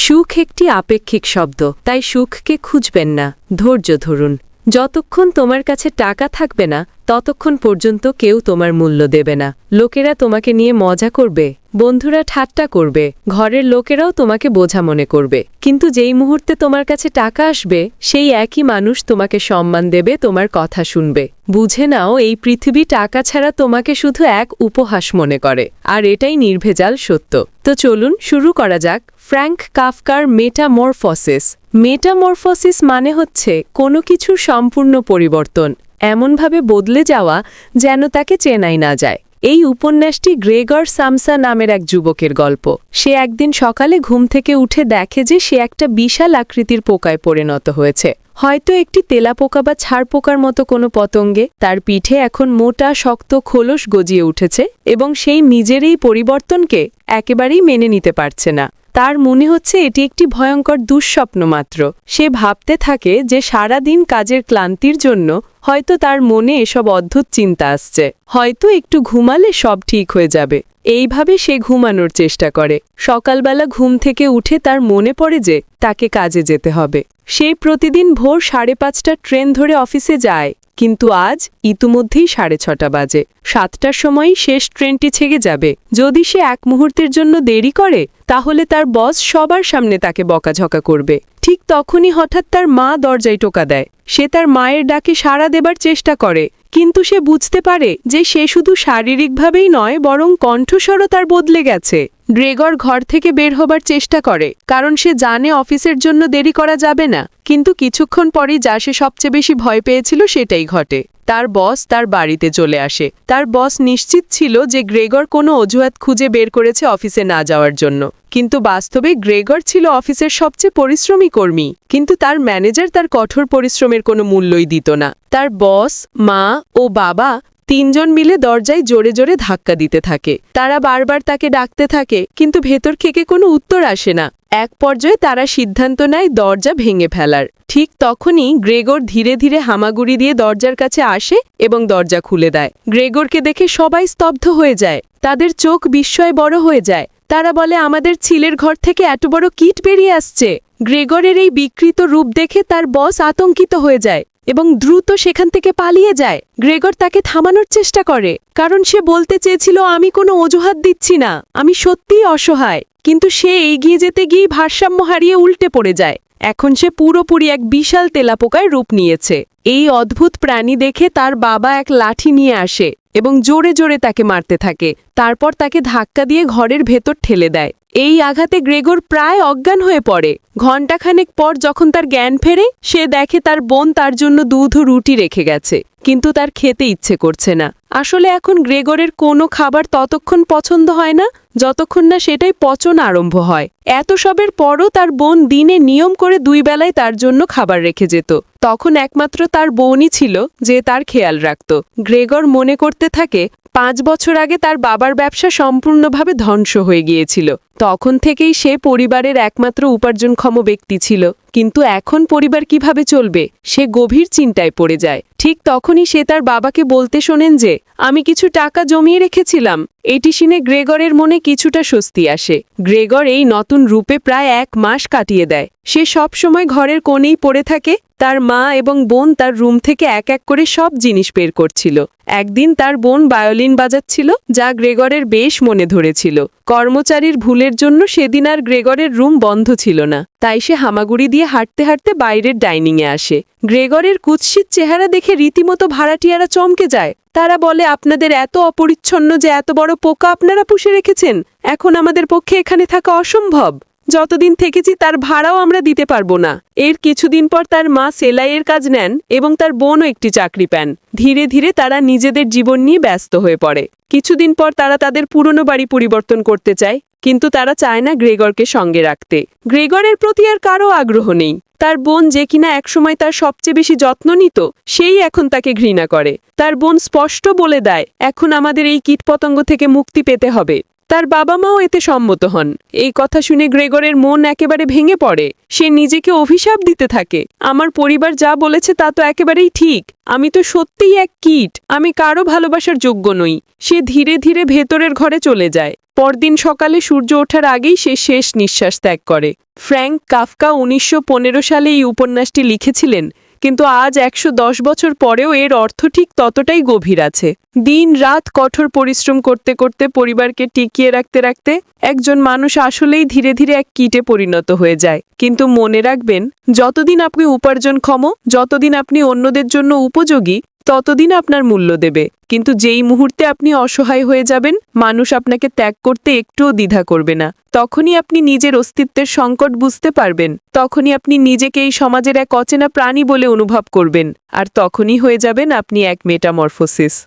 সুখ একটি আপেক্ষিক শব্দ, তাই সুখকে খুঁজবেন না। ধৈর্য ধরুন। যতক্ষণ তোমার কাছে টাকা থাকবে না ততক্ষণ পর্যন্ত কেউ তোমার মূল্য দেবে না। লোকেরা তোমাকে নিয়ে মজা করবে, বন্ধুরা ঠাট্টা করবে, ঘরের লোকেরাও তোমাকে বোঝা মনে করবে। কিন্তু যেই মুহূর্তে তোমার কাছে টাকা আসবে, সেই একই মানুষ তোমাকে সম্মান দেবে, তোমার কথা শুনবে। বুঝে নাও, এই পৃথিবী টাকা ছাড়া তোমাকে শুধু এক উপহাস মনে করে, আর এটাই নির্ভেজাল সত্য। তো চলুন, শুরু করা যাক। ফ্র্যাঙ্ক কাফকার মেটামরফসিস। মেটামরফসিস মানে হচ্ছে কোনো কিছুর সম্পূর্ণ পরিবর্তন এমনভাবে বদলে যাওয়া যেন তাকে চেনাই না যায়। এই উপন্যাসটি গ্রেগর সামসা নামের এক যুবকের গল্প। সে একদিন সকালে ঘুম থেকে উঠে দেখে যে সে একটা বিশাল আকৃতির পোকায় পরিণত হয়েছে। হয়তো একটি তেলাপোকা বা ছাড়পোকার মতো কোনো পতঙ্গে তার পিঠে এখন মোটা, শক্ত খোলস গজিয়ে উঠেছে এবং সেই নিজের এই পরিবর্তনকে একেবারেই মেনে নিতে পারছে না। তার মনে হচ্ছে এটি একটি ভয়ঙ্কর দুঃস্বপ্ন মাত্র। সে ভাবতে থাকে যে সারা দিন কাজের ক্লান্তির জন্য হয়তো তার মনে এসব অদ্ভুত চিন্তা আসছে। হয়তো একটু ঘুমালে সব ঠিক হয়ে যাবে। এইভাবে সে ঘুমানোর চেষ্টা করে। সকালবেলা ঘুম থেকে উঠে তার মনে পড়ে যে তাকে কাজে যেতে হবে। সে প্রতিদিন ভোর সাড়ে পাঁচটা ট্রেন ধরে অফিসে যায়। কিন্তু আজ ইতিমধ্যেই সাড়ে ছটা বাজে। সাতটার সময়ই শেষ ট্রেনটি ছেগে যাবে। যদি সে এক মুহূর্তের জন্য দেরি করে, তাহলে তার বস সবার সামনে তাকে বকাঝকা করবে। ঠিক তখনই হঠাৎ তার মা দরজায় টোকা দেয়। সে তার মায়ের ডাকে সাড়া দেবার চেষ্টা করে। কিন্তু সে বুঝতে পারে যে সে শুধু শারীরিকভাবেই নয়, বরং কণ্ঠস্বরও তার বদলে গেছে। গ্রেগর ঘর থেকে বের হবার চেষ্টা করে, কারণ সে জানে অফিসের জন্য দেরি করা যাবে না। কিন্তু কিছুক্ষণ পরই যা সে সবচেয়ে বেশি ভয় পেয়েছিল সেটাই ঘটে। তার বস তার বাড়িতে চলে আসে। তার বস নিশ্চিত ছিল যে গ্রেগর কোনো অজুহাত খুঁজে বের করেছে অফিসে না যাওয়ার জন্য। কিন্তু বাস্তবে গ্রেগর ছিল অফিসের সবচেয়ে পরিশ্রমী কর্মী। কিন্তু তার ম্যানেজার তার কঠোর পরিশ্রমের কোনো মূল্যই দিত না। তার বস, মা ও বাবা তিনজন মিলে দরজায় জোরে জোরে ধাক্কা দিতে থাকে। তারা বারবার তাকে ডাকতে থাকে, কিন্তু ভেতর থেকে কোনো উত্তর আসে না। এক পর্যায়ে তারা সিদ্ধান্ত নেয় দরজা ভেঙে ফেলার। ঠিক তখনই গ্রেগর ধীরে ধীরে হামাগুড়ি দিয়ে দরজার কাছে আসে এবং দরজা খুলে দেয়। গ্রেগরকে দেখে সবাই স্তব্ধ হয়ে যায়। তাদের চোখ বিস্ময় বড় হয়ে যায়। তারা বলে, আমাদের ছিলের ঘর থেকে এত বড় কিট বেরিয়ে আসছে। গ্রেগরের এই বিকৃত রূপ দেখে তার বস আতঙ্কিত হয়ে যায়। এবং দ্রুত সেখান থেকে পালিয়ে যায়। গ্রেগর তাকে থামানোর চেষ্টা করে, কারণ সে বলতে চেয়েছিল, আমি কোনো অজুহাত দিচ্ছি না, আমি সত্যিই অসহায়। কিন্তু সে এগিয়ে যেতে গিয়ে ভারসাম্য হারিয়ে উল্টে পড়ে যায়। এখন সে পুরোপুরি এক বিশাল তেলাপোকায় রূপ নিয়েছে। এই অদ্ভুত প্রাণী দেখে তার বাবা এক লাঠি নিয়ে আসে এবং জোরে জোরে তাকে মারতে থাকে। তারপর তাকে ধাক্কা দিয়ে ঘরের ভেতর ঠেলে দেয়। এই আঘাতে গ্রেগর প্রায় অজ্ঞান হয়ে পড়ে। ঘণ্টাখানেক পর যখন তার জ্ঞান ফেরে, সে দেখে তার বোন তার জন্য দুধ ও রুটি রেখে গেছে, কিন্তু তার খেতে ইচ্ছে করছে না। আসলে এখন গ্রেগরের কোনো খাবার ততক্ষণ পছন্দ হয় না, যতক্ষণ না সেটাই পচন আরম্ভ হয়। এত সবের পরও তার বোন দিনে নিয়ম করে দুই বেলায় তার জন্য খাবার রেখে যেত। তখন একমাত্র তার বোনই ছিল যে তার খেয়াল রাখত। গ্রেগর মনে করতে থাকে, পাঁচ বছর আগে তার বাবার ব্যবসা সম্পূর্ণভাবে ধ্বংস হয়ে গিয়েছিল। তখন থেকেই সে পরিবারের একমাত্র উপার্জনক্ষম ব্যক্তি ছিল। কিন্তু এখন পরিবার কীভাবে চলবে, সে গভীর চিন্তায় পড়ে যায়। ঠিক তখনই সে তার বাবাকে বলতে শোনেন যে, আমি কিছু টাকা জমিয়ে রেখেছিলাম। এটি শুনে গ্রেগরের মনে কিছুটা স্বস্তি আসে। গ্রেগর এই নতুন রূপে প্রায় এক মাস কাটিয়ে দেয়। সে সব সময় ঘরের কোণেই পড়ে থাকে, তার মা এবং বোন তার রুম থেকে এক এক করে সব জিনিস বের করছিল। একদিন তার বোন বায়োলিন বাজাচ্ছিল, যা গ্রেগরের বেশ মনে ধরেছিল। কর্মচারীর ভুলের জন্য সেদিন আর গ্রেগরের রুম বন্ধ ছিল না। তাই সে হামাগুড়ি দিয়ে হাঁটতে হাঁটতে বাইরের ডাইনিংয়ে আসে। গ্রেগরের কুৎসিত চেহারা দেখে রীতিমতো ভাড়াটিয়ারা চমকে যায়। তারা বলে, আপনাদের এত অপরিচ্ছন্ন যে এত বড় পোকা আপনারা পুষে রেখেছেন, এখন আমাদের পক্ষে এখানে থাকা অসম্ভব। যতদিন থেকেছি তার ভাড়াও আমরা দিতে পারব না। এর কিছুদিন পর তার মা সেলাইয়ের কাজ নেন এবং তার বোনও একটি চাকরি পান। ধীরে ধীরে তারা নিজেদের জীবন নিয়ে ব্যস্ত হয়ে পড়ে। কিছুদিন পর তারা তাদের পুরনো বাড়ি পরিবর্তন করতে চায়, কিন্তু তারা চায় না গ্রেগরকে সঙ্গে রাখতে। গ্রেগরের প্রতি আর কারও আগ্রহ নেই। তার বোন যে কিনা একসময় তার সবচেয়ে বেশি যত্ন নিত, সেই এখন তাকে ঘৃণা করে। তার বোন স্পষ্ট বলে দেয়, এখন আমাদের এই কীটপতঙ্গ থেকে মুক্তি পেতে হবে। তার বাবা মাও এতে সম্মত হন। এই কথা শুনে গ্রেগরের মন একেবারে ভেঙে পড়ে। সে নিজেকে অভিশাপ দিতে থাকে। আমার পরিবার যা বলেছে তা তো একেবারেই ঠিক। আমি তো সত্যিই এক কীট। আমি কারও ভালোবাসার যোগ্য নই। সে ধীরে ধীরে ভেতরের ঘরে চলে যায়। পরদিন সকালে সূর্য ওঠার আগেই সে শেষ নিঃশ্বাস ত্যাগ করে। ফ্র্যাঙ্ক কাফকা উনিশশো পনেরো সালে এই উপন্যাসটি লিখেছিলেন। কিন্তু আজ একশো দশ বছর পরেও এর অর্থ ঠিক ততটাই গভীর আছে। দিন রাত কঠোর পরিশ্রম করতে করতে পরিবারকে টিকিয়ে রাখতে রাখতে একজন মানুষ আসলেই ধীরে ধীরে এক কীটে পরিণত হয়ে যায়। কিন্তু মনে রাখবেন, যতদিন আপনি উপার্জনক্ষম, যতদিন আপনি অন্যদের জন্য উপযোগী ততদিন আপনার মূল্য দেবে। কিন্তু যেই মুহূর্তে আপনি অসহায় হয়ে যাবেন, মানুষ আপনাকে ত্যাগ করতে একটুও দ্বিধা করবে না। তখনই আপনি নিজের অস্তিত্বের সংকট বুঝতে পারবেন। তখনই আপনি নিজেকে এই সমাজের এক অচেনা প্রাণী বলে অনুভব করবেন। আর তখনই হয়ে যাবেন আপনি এক মেটামরফোসিস।